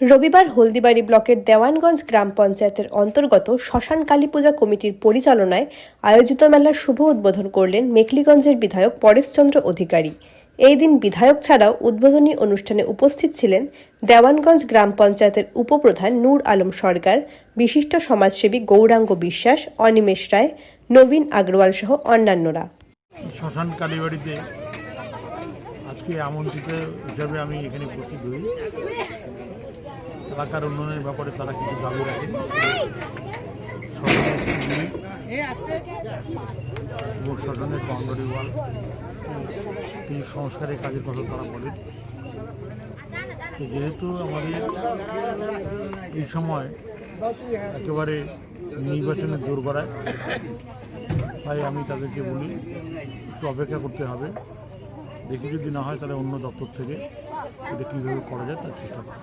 রবিবার হলদিবাড়ি ব্লকের দেওয়ানগঞ্জ গ্রাম পঞ্চায়েতের অন্তর্গত শ্মশান কালী পূজা কমিটির পরিচালনায় আয়োজিত মেলার শুভ উদ্বোধন করলেন মেকলিগঞ্জের বিধায়ক পরেশচন্দ্র অধিকারী। এই দিন বিধায়ক ছাড়াও উদ্বোধনী অনুষ্ঠানে উপস্থিত ছিলেন দেওয়ানগঞ্জ গ্রাম পঞ্চায়েতের উপপ্রধান নূর আলম সরকার, বিশিষ্ট সমাজসেবী গৌরাঙ্গ বিশ্বাস, অনিমেষ রায়, নবীন আগরওয়াল সহ অন্যান্যরা। শ্মশান কালীবাড়িতে আজকে আমন্ত্রিত হিসাবে আমি এখানে উপস্থিত হই। এলাকার উন্নয়নের ব্যাপারে তারা কিছু দাবি রাখেন। এবং বাউন্ডারি ওয়াল কিছু সংস্কারের কাজের কথা তারা বলেন। যেহেতু আমাদের এই সময় একেবারে নির্বাচনের দোরগড়ায় তাই আমি তাদেরকে বলি, একটু অপেক্ষা করতে হবে। দেখি যদি না হয় তাহলে অন্য দপ্তর থেকে এটা কীভাবে করা যায় তার চেষ্টা করা।